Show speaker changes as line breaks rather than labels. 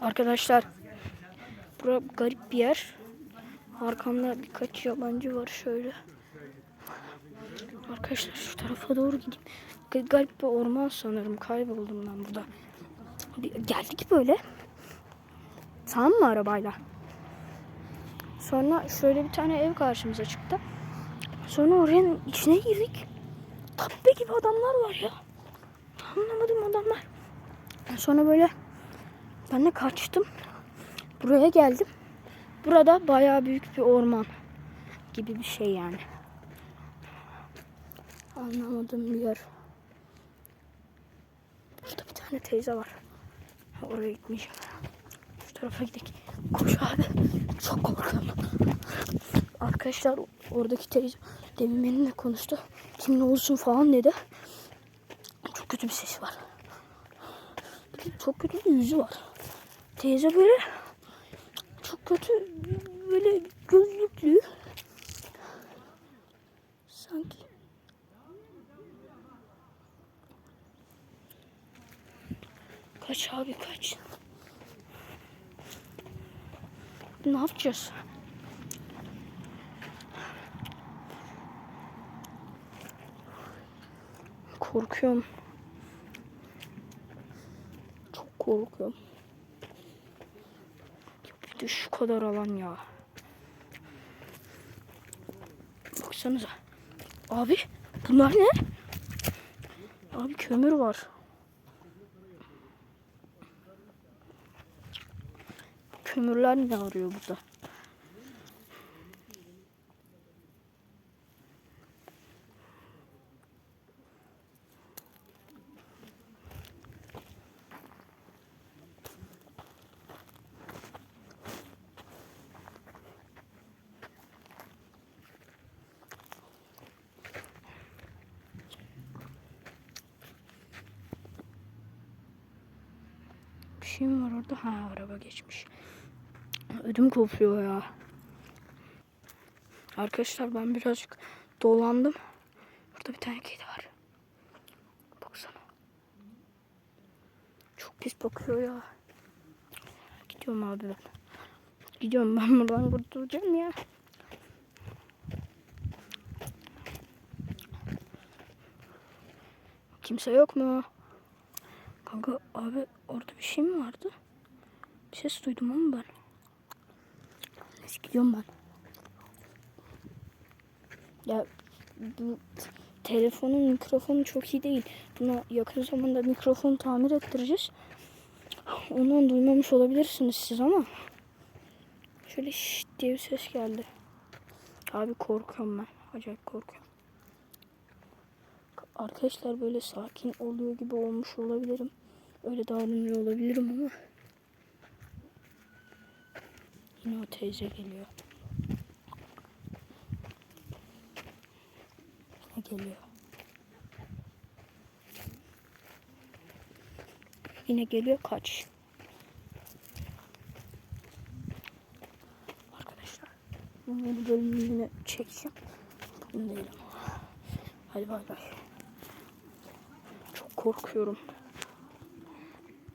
Arkadaşlar bura garip bir yer. Arkamda birkaç yabancı var şöyle. Arkadaşlar şu tarafa doğru gideyim. Ga- Garip bir orman sanırım. Kayboldum ben burada. Geldik böyle. Tamam mı arabayla? Sonra şöyle bir tane ev karşımıza çıktı. Sonra oranın içine girdik. Tappe gibi adamlar var ya. Anlamadım adamlar. Sonra böyle ben de kaçtım. Buraya geldim. Burada bayağı büyük bir orman gibi bir şey yani. Anlamadığım bir yer. Burada bir tane teyze var. Oraya gitmeyeceğim. Şu tarafa gidelim. Koş abi. Çok korkuyorum. Arkadaşlar oradaki teyze demin benimle konuştu. Kimin olsun falan dedi. Çok kötü bir sesi var. Çok kötü bir yüzü var. Teyze böyle çok kötü böyle gözlüklü. Sanki. Kaç abi kaç. Ne yapacağız? Korkuyorum. Çok korkuyorum. Bir de şu kadar alan ya. Baksanıza. Abi bunlar ne? Abi kömür var. Kömürler ne arıyor burada? Şey mi var orada? Ha araba geçmiş. Ödüm kopuyor ya. Arkadaşlar ben birazcık dolandım. Burada bir tane kedi var. Baksana. Çok pis bakıyor ya. Gidiyorum abi ben. Gidiyorum ben buradan kurtulacağım ya. Kimse yok mu? Kanka abi orada bir şey mi vardı? Bir ses duydum ama ben. Neyse gidiyorum ben. Ya bu telefonun mikrofonu çok iyi değil. Buna yakın zamanda mikrofon tamir ettireceğiz. Ondan duymamış olabilirsiniz siz ama. Şöyle şşt diye bir ses geldi. Abi korkuyorum ben. Acayip korkuyorum. Arkadaşlar böyle sakin oluyor gibi olmuş olabilirim. Öyle davranıyor olabilirim ama. Yine o teyze geliyor. Yine geliyor. Yine geliyor kaç. Arkadaşlar bu bölümünü çekeceğim. Bugün değil ama. Hadi bay bay korkuyorum.